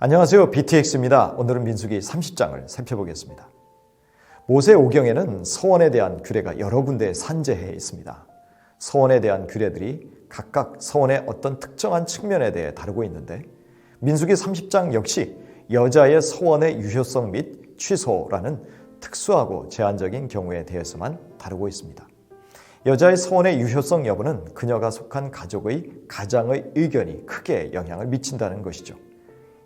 안녕하세요. BTX입니다. 오늘은 민수기 30장을 살펴보겠습니다. 모세 오경에는 서원에 대한 규례가 여러 군데 산재해 있습니다. 서원에 대한 규례들이 각각 서원의 어떤 특정한 측면에 대해 다루고 있는데 민수기 30장 역시 여자의 서원의 유효성 및 취소라는 특수하고 제한적인 경우에 대해서만 다루고 있습니다. 여자의 서원의 유효성 여부는 그녀가 속한 가족의 가장의 의견이 크게 영향을 미친다는 것이죠.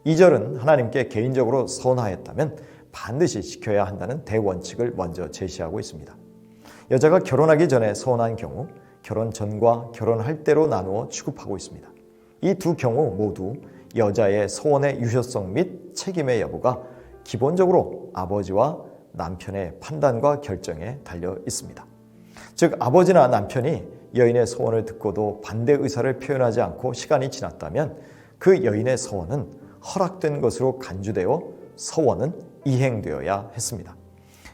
2절은 하나님께 개인적으로 서원하였다면 반드시 지켜야 한다는 대원칙을 먼저 제시하고 있습니다. 여자가 결혼하기 전에 서원한 경우 결혼 전과 결혼할 때로 나누어 취급하고 있습니다. 이 두 경우 모두 여자의 서원의 유효성 및 책임의 여부가 기본적으로 아버지와 남편의 판단과 결정에 달려 있습니다. 즉 아버지나 남편이 여인의 소원을 듣고도 반대 의사를 표현하지 않고 시간이 지났다면 그 여인의 서원은 허락된 것으로 간주되어 서원은 이행되어야 했습니다.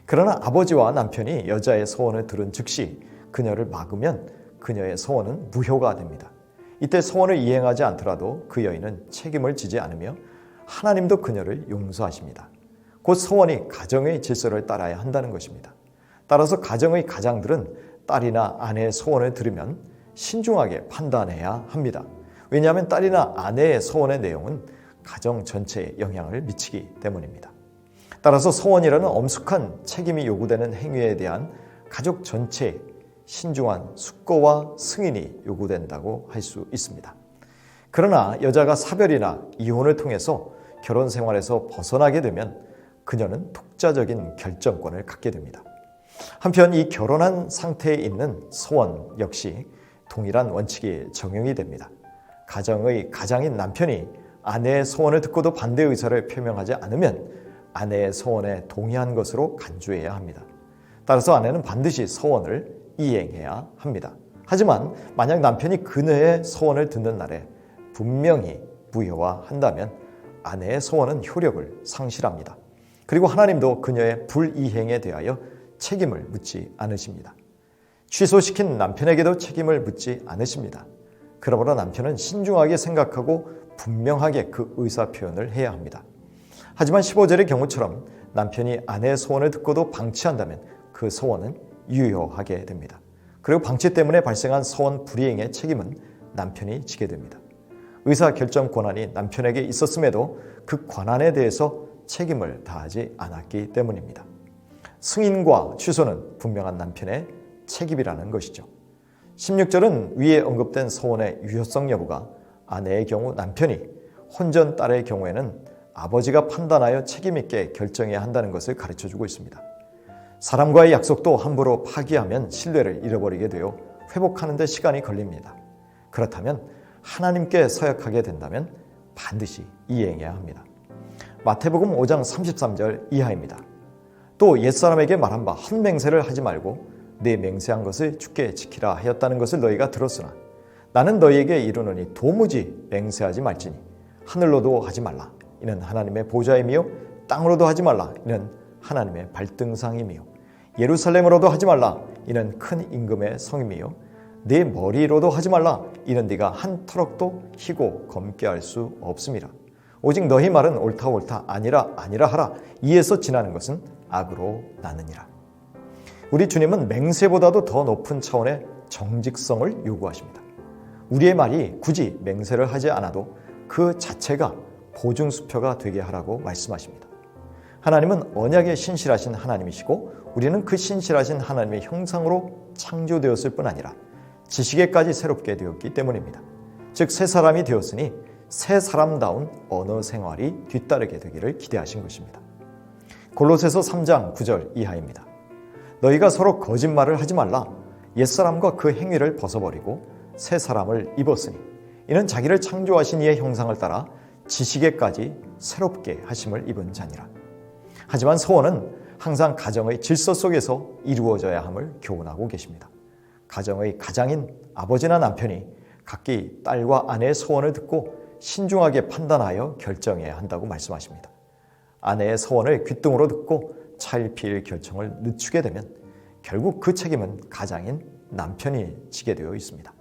그러나 아버지와 남편이 여자의 서원을 들은 즉시 그녀를 막으면 그녀의 서원은 무효가 됩니다. 이때 서원을 이행하지 않더라도 그 여인은 책임을 지지 않으며 하나님도 그녀를 용서하십니다. 곧 서원이 가정의 질서를 따라야 한다는 것입니다. 따라서 가정의 가장들은 딸이나 아내의 소원을 들으면 신중하게 판단해야 합니다. 왜냐하면 딸이나 아내의 소원의 내용은 가정 전체에 영향을 미치기 때문입니다. 따라서 소원이라는 엄숙한 책임이 요구되는 행위에 대한 가족 전체의 신중한 숙고와 승인이 요구된다고 할 수 있습니다. 그러나 여자가 사별이나 이혼을 통해서 결혼 생활에서 벗어나게 되면 그녀는 독자적인 결정권을 갖게 됩니다. 한편 이 결혼한 상태에 있는 소원 역시 동일한 원칙이 적용이 됩니다. 가정의 가장인 남편이 아내의 소원을 듣고도 반대 의사를 표명하지 않으면 아내의 소원에 동의한 것으로 간주해야 합니다. 따라서 아내는 반드시 소원을 이행해야 합니다. 하지만 만약 남편이 그녀의 소원을 듣는 날에 분명히 무효화한다면 아내의 소원은 효력을 상실합니다. 그리고 하나님도 그녀의 불이행에 대하여 책임을 묻지 않으십니다. 취소시킨 남편에게도 책임을 묻지 않으십니다. 그러므로 남편은 신중하게 생각하고 분명하게 그 의사 표현을 해야 합니다. 하지만 15절의 경우처럼 남편이 아내의 소원을 듣고도 방치한다면 그 소원은 유효하게 됩니다. 그리고 방치 때문에 발생한 소원 불이행의 책임은 남편이 지게 됩니다. 의사 결정 권한이 남편에게 있었음에도 그 권한에 대해서 책임을 다하지 않았기 때문입니다. 승인과 취소는 분명한 남편의 책임이라는 것이죠. 16절은 위에 언급된 소원의 유효성 여부가 아내의 경우 남편이 혼전 딸의 경우에는 아버지가 판단하여 책임있게 결정해야 한다는 것을 가르쳐 주고 있습니다. 사람과의 약속도 함부로 파기하면 신뢰를 잃어버리게 되어 회복하는 데 시간이 걸립니다. 그렇다면 하나님께 서약하게 된다면 반드시 이행해야 합니다. 마태복음 5장 33절 이하입니다. 또 옛사람에게 말한 바 헛맹세를 하지 말고 내 맹세한 것을 주께 지키라 하였다는 것을 너희가 들었으나 나는 너희에게 이르노니 도무지 맹세하지 말지니 하늘로도 하지 말라. 이는 하나님의 보좌이며 땅으로도 하지 말라. 이는 하나님의 발등상이며 예루살렘으로도 하지 말라. 이는 큰 임금의 성이며 내 머리로도 하지 말라. 이는 네가 한 터럭도 희고 검게 할 수 없음이라. 오직 너희 말은 옳다 옳다 아니라 아니라 하라. 이에서 지나는 것은 악으로 나느니라. 우리 주님은 맹세보다도 더 높은 차원의 정직성을 요구하십니다 우리의 말이 굳이 맹세를 하지 않아도 그 자체가 보증 수표가 되게 하라고 말씀하십니다 하나님은 언약에 신실하신 하나님이시고 우리는 그 신실하신 하나님의 형상으로 창조되었을 뿐 아니라 지식에까지 새롭게 되었기 때문입니다. 즉 새 사람이 되었으니 새 사람다운 언어 생활이 뒤따르게 되기를 기대하신 것입니다. 골로새서 3장 9절 이하입니다. 너희가 서로 거짓말을 하지 말라. 옛사람과 그 행위를 벗어버리고 새 사람을 입었으니 이는 자기를 창조하신 이의 형상을 따라 지식에까지 새롭게 하심을 입은 자니라. 하지만 소원은 항상 가정의 질서 속에서 이루어져야 함을 교훈하고 계십니다. 가정의 가장인 아버지나 남편이 각기 딸과 아내의 소원을 듣고 신중하게 판단하여 결정해야 한다고 말씀하십니다. 아내의 소원을 귓등으로 듣고 차일피일 결정을 늦추게 되면 결국 그 책임은 가장인 남편이 지게 되어 있습니다.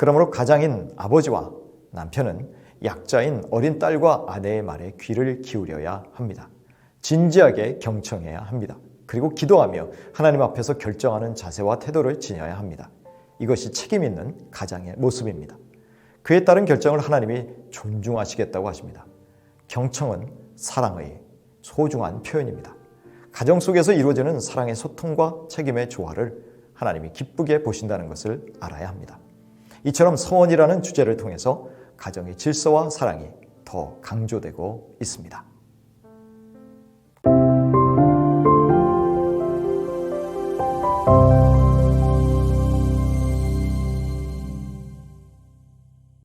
그러므로 가장인 아버지와 남편은 약자인 어린 딸과 아내의 말에 귀를 기울여야 합니다. 진지하게 경청해야 합니다. 그리고 기도하며 하나님 앞에서 결정하는 자세와 태도를 지녀야 합니다. 이것이 책임 있는 가장의 모습입니다. 그에 따른 결정을 하나님이 존중하시겠다고 하십니다. 경청은 사랑의 소중한 표현입니다. 가정 속에서 이루어지는 사랑의 소통과 책임의 조화를 하나님이 기쁘게 보신다는 것을 알아야 합니다. 이처럼 서원이라는 주제를 통해서 가정의 질서와 사랑이 더 강조되고 있습니다.